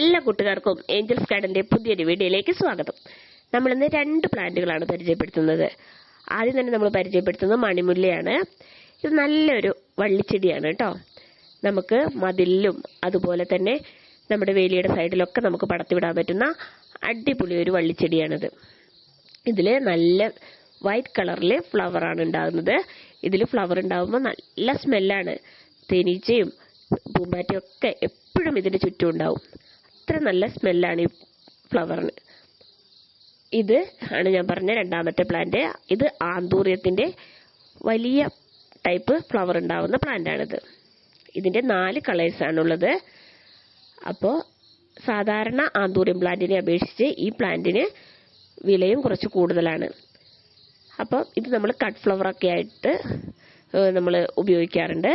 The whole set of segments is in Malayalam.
എല്ലാ കൂട്ടുകാർക്കും ഏഞ്ചൽസ് ഗാർഡന്റെ പുതിയൊരു വീഡിയോയിലേക്ക് സ്വാഗതം. നമ്മൾ ഇന്ന് രണ്ട് പ്ലാന്റുകളാണ് പരിചയപ്പെടുത്തുന്നത്. ആദ്യം തന്നെ നമ്മൾ പരിചയപ്പെടുത്തുന്നത് മണിമുല്ലയാണ്. ഇത് നല്ലൊരു വള്ളിച്ചെടിയാണ് കേട്ടോ. നമുക്ക് മതിലിലും അതുപോലെ തന്നെ നമ്മുടെ വേലിയുടെ സൈഡിലൊക്കെ നമുക്ക് പടത്തിവിടാൻ പറ്റുന്ന അടിപൊളി ഒരു വള്ളിച്ചെടിയാണിത്. ഇതിൽ നല്ല വൈറ്റ് കളറിൽ ആണ് ഉണ്ടാകുന്നത്. ഇതിൽ ഫ്ലവർ ഉണ്ടാകുമ്പോൾ നല്ല സ്മെല്ലാണ് തേനീച്ചയും പൂമ്പാറ്റയും ഒക്കെ എപ്പോഴും ഇതിന് ചുറ്റും ഉണ്ടാവും. അത്ര നല്ല സ്മെല്ലാണ് ഈ ഫ്ലവറിന്. ഇത് ആണ് ഞാൻ പറഞ്ഞ രണ്ടാമത്തെ പ്ലാന്റ് ഇത് ആന്തൂറിയത്തിന്റെ വലിയ ടൈപ്പ് ഫ്ലവർ ഉണ്ടാവുന്ന പ്ലാന്റ് ആണിത്. ഇതിന്റെ നാല് കളേഴ്സ് ആണുള്ളത് അപ്പോൾ സാധാരണ ആന്തൂറിയം പ്ലാന്റിനെ അപേക്ഷിച്ച് ഈ പ്ലാന്റിന് വിലയും കുറച്ച് കൂടുതലാണ്. അപ്പം ഇത് നമ്മൾ കട്ട് ഫ്ലവർ ഒക്കെ ആയിട്ട് നമ്മൾ ഉപയോഗിക്കാറുണ്ട്.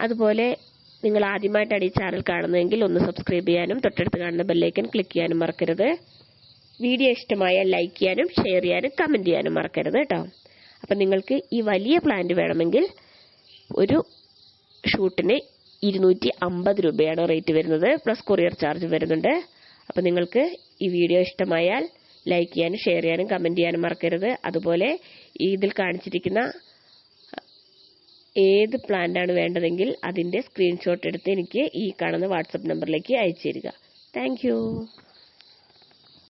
അതുപോലെ നിങ്ങൾ ആദ്യമായിട്ടാണ് ഈ ചാനൽ കാണുന്നതെങ്കിൽ ഒന്ന് സബ്സ്ക്രൈബ് ചെയ്യാനും തൊട്ടടുത്ത് കാണുന്ന ബെല്ലൈക്കൻ ക്ലിക്ക് ചെയ്യാനും മറക്കരുത്. വീഡിയോ ഇഷ്ടമായാൽ ലൈക്ക് ചെയ്യാനും ഷെയർ ചെയ്യാനും കമന്റ് ചെയ്യാനും മറക്കരുത് കേട്ടോ. അപ്പം നിങ്ങൾക്ക് ഈ വലിയ പ്ലാന്റ് വേണമെങ്കിൽ ഒരു ഷൂട്ടിന് ഇരുന്നൂറ്റി അമ്പത് രൂപയാണ് റേറ്റ് വരുന്നത്. പ്ലസ് കൊറിയർ ചാർജ് വരുന്നുണ്ട്. അപ്പം നിങ്ങൾക്ക് ഈ വീഡിയോ ഇഷ്ടമായാൽ ലൈക്ക് ചെയ്യാനും ഷെയർ ചെയ്യാനും കമന്റ് ചെയ്യാനും മറക്കരുത്. അതുപോലെ ഇതിൽ കാണിച്ചിരിക്കുന്ന ഏത് പ്ലാന്റാണ് വേണ്ടതെങ്കിൽ അതിന്റെ സ്ക്രീൻഷോട്ട് എടുത്ത് എനിക്ക് ഈ കാണുന്ന വാട്സപ്പ് നമ്പറിലേക്ക് അയച്ചു തരിക. താങ്ക്